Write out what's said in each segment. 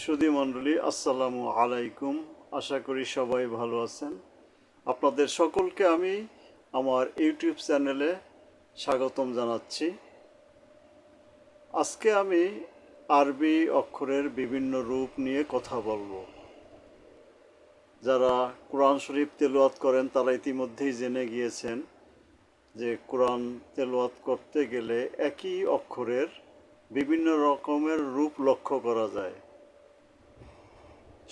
সুধী মণ্ডলী, আসসালামু আলাইকুম। আশা করি সবাই ভালো আছেন। আপনাদের সকলকে আমি আমার ইউটিউব চ্যানেলে স্বাগতম জানাচ্ছি। আজকে আমি আরবি অক্ষরের বিভিন্ন রূপ নিয়ে কথা বলব। যারা কোরআন শরীফ তেলাওয়াত করেন, তারা ইতিমধ্যেই জেনে গিয়েছেন যে কোরআন তেলাওয়াত করতে গেলে একই অক্ষরের বিভিন্ন রকমের রূপ লক্ষ্য করা যায়।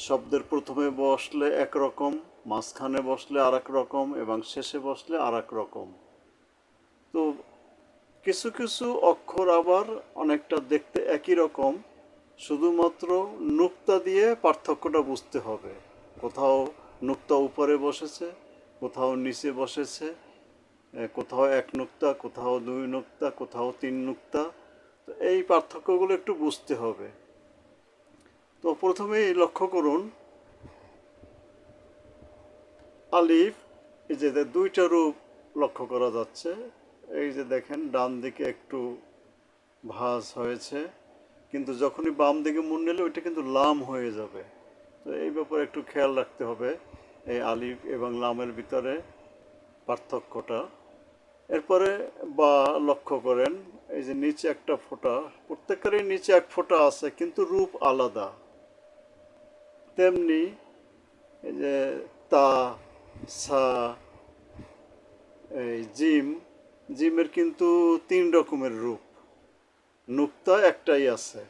শব্দের প্রথমে বসলে একরকম, মাঝখানে বসলে আর রকম এবং শেষে বসলে আর রকম তো কিছু কিছু অক্ষর আবার অনেকটা দেখতে একই রকম, শুধুমাত্র নুক্তা দিয়ে পার্থক্যটা বুঝতে হবে। কোথাও নুক্তা উপরে বসেছে, কোথাও নিচে বসেছে কোথাও এক নুক্তা, কোথাও দুই নুক্তা, কোথাও তিন নুক্তা। তো এই পার্থক্যগুলো একটু বুঝতে হবে। তো প্রথমেই লক্ষ্য করুন, আলিফ, এই যে দুইটা রূপ লক্ষ্য করা যাচ্ছে। এই যে দেখেন, ডান দিকে একটু ভাঁজ হয়েছে, কিন্তু যখনই বাম দিকে মুন নিলে ওইটা কিন্তু লাম হয়ে যাবে। তো এই ব্যাপারে একটু খেয়াল রাখতে হবে, এই আলিফ এবং লামের ভিতরে পার্থক্যটা। এরপরে বা লক্ষ্য করেন, এই যে নিচে একটা ফোঁটা, প্রত্যেকেরই নিচে এক ফোঁটা আছে, কিন্তু রূপ আলাদা। তেমনি যে তা, সা, এই জিম, জিমের কিন্তু তিন রকমের রূপ। নুক্তা একটাই আছে।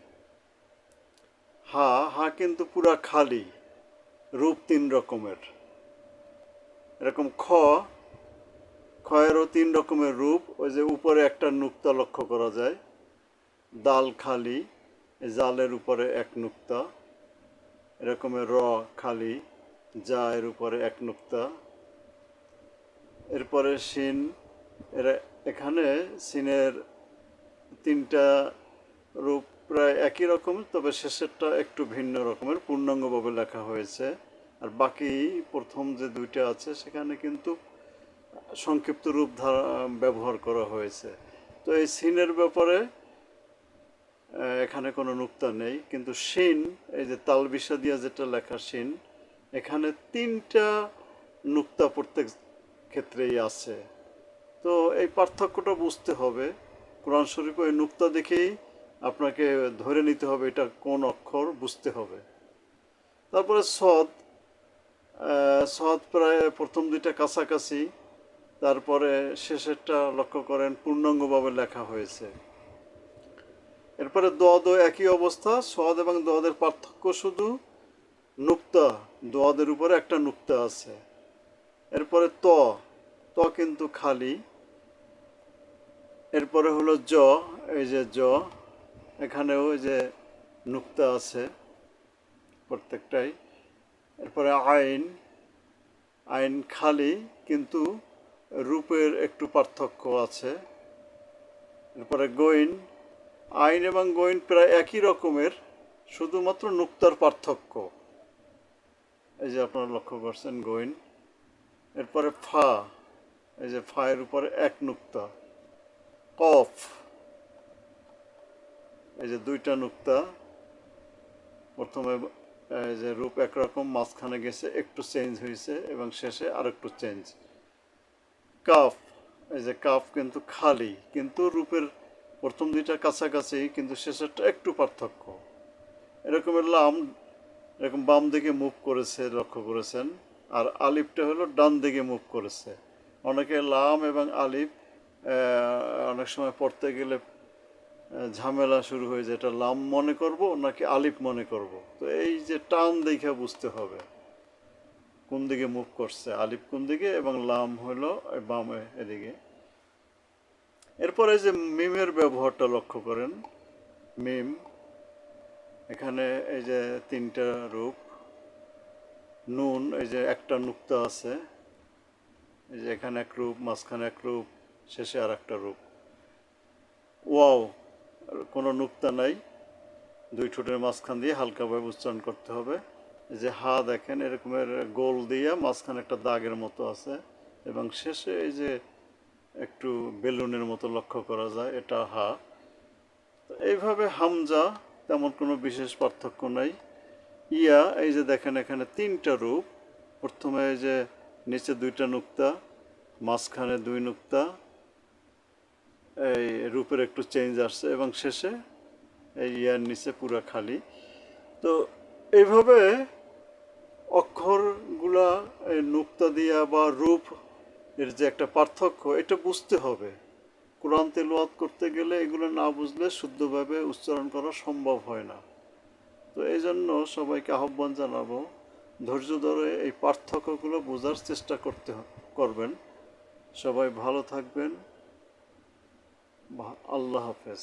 হা হা কিন্তু পুরা খালি, রূপ তিন রকমের। এরকম খ খয়েরও তিন রকমের রূপ, ওই যে উপরে একটা নুক্তা লক্ষ্য করা যায়। দাল খালি জালের উপরে এক নুক্তা। এরকমের র, খালি, যা এর উপরে এক নুক্তা। এরপরে সিন, এরা, এখানে সিনের তিনটা রূপ প্রায় একই রকম, তবে শেষেরটা একটু ভিন্ন রকমের, পূর্ণাঙ্গভাবে লেখা হয়েছে। আর বাকি প্রথম যে দুইটা আছে, সেখানে কিন্তু সংক্ষিপ্ত রূপ ধারা, ব্যবহার করা হয়েছে। তো এই সিনের ব্যাপারে এখানে কোনো নুক্তা নেই। কিন্তু শিন, এই যে তালবিসা দিয়া যেটা লেখা শিন, এখানে তিনটা নুক্তা প্রত্যেক ক্ষেত্রেই আছে। তো এই পার্থক্যটা বুঝতে হবে। কোরআন শরীফ ওই নুক্তা দেখেই আপনাকে ধরে নিতে হবে এটা কোন অক্ষর, বুঝতে হবে। তারপরে সদ সদ প্রায় প্রথম দুইটা কাছাকাছি, তারপরে শেষেরটা লক্ষ্য করেন পূর্ণাঙ্গভাবে লেখা হয়েছে। এরপরে দোয়াদ একই অবস্থা সদ এবং দোয়াদের পার্থক্য শুধু নুক্তা, দোয়াদের উপরে একটা নুক্তা আছে। এরপরে ত ত কিন্তু খালি। এরপরে হলো জ, এই যে জ, এখানেও এই যে নুক্তা আছে প্রত্যেকটাই। এরপরে আইন আইন খালি কিন্তু রূপের একটু পার্থক্য আছে। এরপরে গোইন আইন এবং গোয়েন প্রায় একই রকমের, শুধুমাত্র নুক্তার পার্থক্য। এই যে আপনারা লক্ষ্য করছেন গোইন, এরপরে ফা, এই যে ফায়ের উপরে এক নুক্তা। কফ, এই যে দুইটা নুক্তা। প্রথমে, এই যে রূপ একরকম, মাঝখানে গেছে একটু চেঞ্জ হয়েছে এবং শেষে আরেকটু চেঞ্জ। কাফ, এই যে কাফ কিন্তু খালি, কিন্তু রূপের প্রথম দুইটা কাছাকাছি, কিন্তু শেষেরটা একটু পার্থক্য। এরকমের লাম, এরকম বাম দিকে মুভ করেছে, লক্ষ্য করেছেন, আর আলিফটা হলো ডান দিকে মুভ করেছে। অনেকে লাম এবং আলিফ অনেক সময় পড়তে গেলে ঝামেলা শুরু হয়ে যায়, এটা লাম মনে করব নাকি আলিফ মনে করব? তো এই যে টান দেখে বুঝতে হবে, কোন দিকে মুভ করছে, আলিফ কোন দিকে এবং লাম হলো বামে এদিকে। এরপরে যে মিমের ব্যবহারটা লক্ষ্য করেন, মিম, এখানে এই যে তিনটা রূপ, নুন, এই যে একটা নুক্তা আছে, এই যে এখানে এক রূপ, মাঝখানে এক রূপ, শেষে আর একটা রূপ। ওয়াও কোনো নুক্তা নাই, দুই ঠোঁটের মাঝখান দিয়ে হালকাভাবে উচ্চারণ করতে হবে। যে হা দেখেন, এরকমের গোল দিয়ে মাঝখানে একটা দাগের মতো আছে, এবং শেষে এই যে একটু বেলুনের মতো লক্ষ্য করা যায়, এটা হা। এইভাবে হামজা, তেমন কোনো বিশেষ পার্থক্য নাই। ইয়া, এই যে দেখেন এখানে তিনটা রূপ। প্রথমে এই যে নিচে দুইটা নুক্তা, মাঝখানে দুই নুক্তা। এই রূপের একটু চেঞ্জ আসছে, এবং শেষে এই ইয়ার নিচে পুরা খালি। তো এইভাবে অক্ষরগুলা, এই নুক্তা দিয়া বা রূপ এর যে একটা পার্থক্য, এটা বুঝতে হবে। কোরআন তেলোয়াত করতে গেলে এগুলো না বুঝলে শুদ্ধভাবে উচ্চারণ করা সম্ভব হয় না। তো এই জন্য সবাইকে আহ্বান জানাব, ধৈর্য ধরে এই পার্থক্যগুলো বোঝার চেষ্টা করতে করবেন। সবাই ভালো থাকবেন। আল্লাহ হাফেজ।